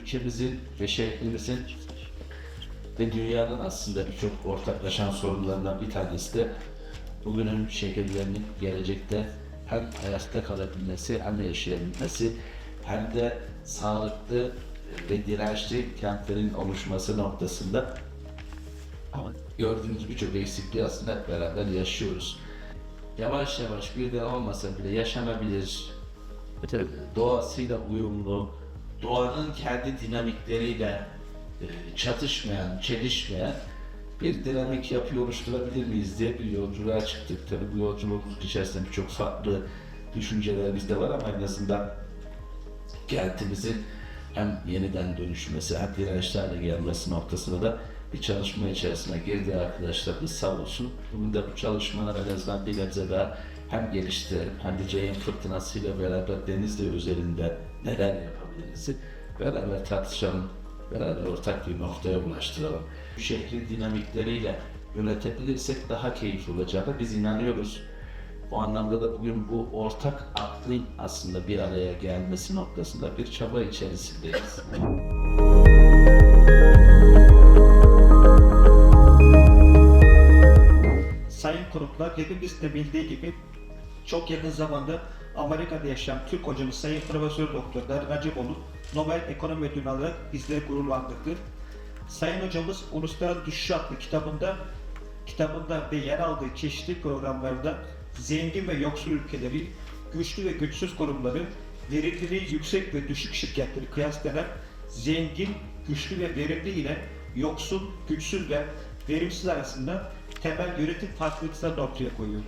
ülkemizin ve şehrimizin ve dünyanın aslında birçok ortaklaşan sorunlarından bir tanesi de bugünün şehirlerinin gelecekte hem hayatta kalabilmesi hem de yaşayabilmesi hem de sağlıklı ve dirençli kentlerin oluşması noktasında. Ama gördüğünüz birçok eksikliği aslında hep beraber yaşıyoruz. Yavaş yavaş bir de olmasa bile yaşanabilir, doğasıyla uyumlu, doğanın kendi dinamikleriyle e, çatışmayan, çelişmeyen bir dinamik yapı oluşturabilir miyiz diye bir yolculuğa çıktık. Tabii bu yolculuk içerisinde birçok farklı düşüncelerimiz de var ama en azından kentimizin hem yeniden dönüşmesi hem dirençlerle gelmesi noktasında da bir çalışma içerisine girdi arkadaşlarımız sağ olsun. Bugün de bu çalışmalar en azından bir nebze daha hem geliştirelim hem de fırtınasıyla beraber denizde üzerinde neler beraber tartışalım, beraber ortak bir noktaya ulaştıralım. Bu şehrin dinamikleriyle yönetebilirsek daha keyifli olacağına biz inanıyoruz. Bu anlamda da bugün bu ortak aklın aslında bir araya gelmesi noktasında bir çaba içerisindeyiz. Sayın konuklar hepimiz de bildiği gibi çok yakın zamanda Amerika'da yaşayan Türk hocamız Sayın Profesör Doktor Dar Nacipoğlu Nobel Ekonomi Ödülünü alarak bizleri gururlandırdı. Sayın hocamız Uluslararası Düşüş adlı kitabında kitabında ve yer aldığı çeşitli programlarda zengin ve yoksul ülkeleri, güçlü ve güçsüz kurumları, verimliliği yüksek ve düşük şirketleri kıyaslayarak zengin, güçlü ve verimli ile yoksul, güçsüz ve verimsiz arasında temel yönetim farklılıklarını ortaya koyuyor.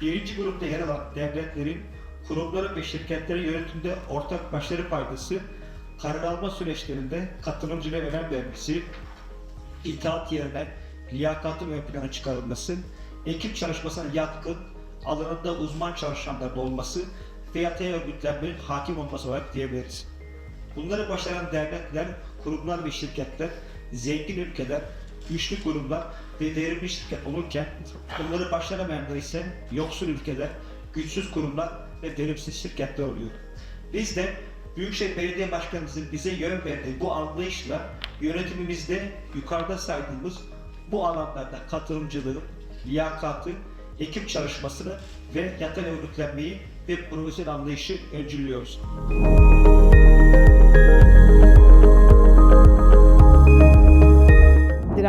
Birinci grupta yer alan devletlerin, kurumların ve şirketlerin yönetimde ortak başarı paydası, karar alma süreçlerinde katılımcılara önem vermesi, itaat yerine liyakatın ön plana çıkarılması, ekip çalışmasına yatkın, alanında uzman çalışanların olması ve yataya örgütlenmenin hakim olması olarak diyebiliriz. Bunları başaran devletler, kurumlar ve şirketler, zengin ülkeler, güçlü kurumlar ve verimli şirket olurken bunları başaramayanlar ise yoksul ülkeler, güçsüz kurumlar ve verimsiz şirketler oluyor. Biz de Büyükşehir Belediye Başkanımızın bize yön verdiği bu anlayışla yönetimimizde yukarıda saydığımız bu alanlarda katılımcılığı, liyakatı, ekip çalışmasını ve yatay örgütlenmeyi ve profesyonel anlayışı öncülüyoruz.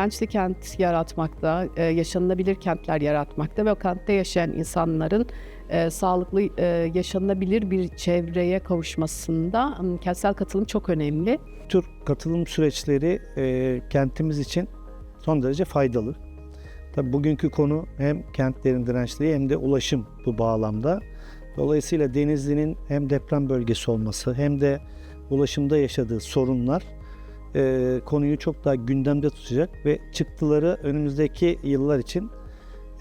Dirençli kent yaratmakta, e, yaşanılabilir kentler yaratmakta ve o kentte yaşayan insanların e, sağlıklı e, yaşanılabilir bir çevreye kavuşmasında kentsel katılım çok önemli. tür katılım süreçleri e, kentimiz için son derece faydalı. Tabii bugünkü konu hem kentlerin dirençleri hem de ulaşım bu bağlamda. Dolayısıyla Denizli'nin hem deprem bölgesi olması hem de ulaşımda yaşadığı sorunlar e, konuyu çok daha gündemde tutacak ve çıktıları önümüzdeki yıllar için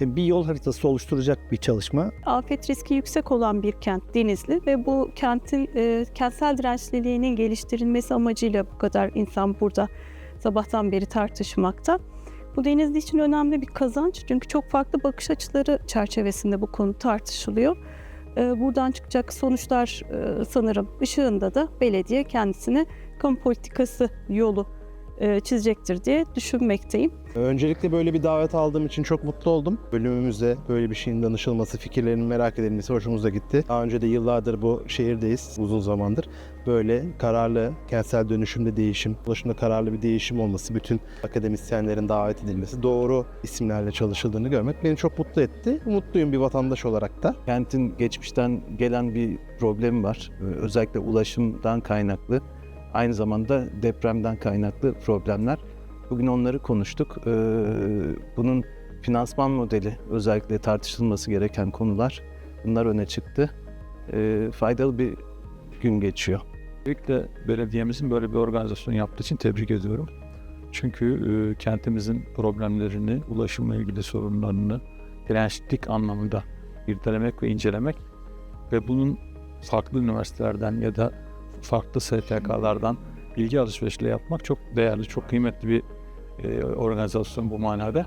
e, bir yol haritası oluşturacak bir çalışma. afet riski yüksek olan bir kent Denizli ve bu kentin e, kentsel dirençliliğinin geliştirilmesi amacıyla bu kadar insan burada sabahtan beri tartışmakta. Bu Denizli için önemli bir kazanç çünkü çok farklı bakış açıları çerçevesinde bu konu tartışılıyor. E, buradan çıkacak sonuçlar e, sanırım ışığında da belediye kendisine kamu politikası yolu çizecektir diye düşünmekteyim. Öncelikle böyle bir davet aldığım için çok mutlu oldum. Bölümümüzde böyle bir şeyin danışılması, fikirlerinin merak edilmesi hoşumuza gitti. Daha önce de yıllardır bu şehirdeyiz, uzun zamandır. Böyle kararlı, kentsel dönüşümde değişim, ulaşımda kararlı bir değişim olması, bütün akademisyenlerin davet edilmesi, doğru isimlerle çalışıldığını görmek beni çok mutlu etti. Mutluyum bir vatandaş olarak da. kentin geçmişten gelen bir problemi var. Ee, Özellikle ulaşımdan kaynaklı, aynı zamanda depremden kaynaklı problemler. Bugün onları konuştuk. Ee, Bunun finansman modeli özellikle tartışılması gereken konular. Bunlar öne çıktı. Ee, Faydalı bir gün geçiyor. Öncelikle belediyemizin böyle bir organizasyon yaptığı için tebrik ediyorum. Çünkü e, kentimizin problemlerini, ulaşımla ilgili sorunlarını dirençlik anlamında irdelemek ve incelemek ve bunun farklı üniversitelerden ya da farklı STK'lardan bilgi alışverişle yapmak çok değerli, çok kıymetli bir e, organizasyon bu manada.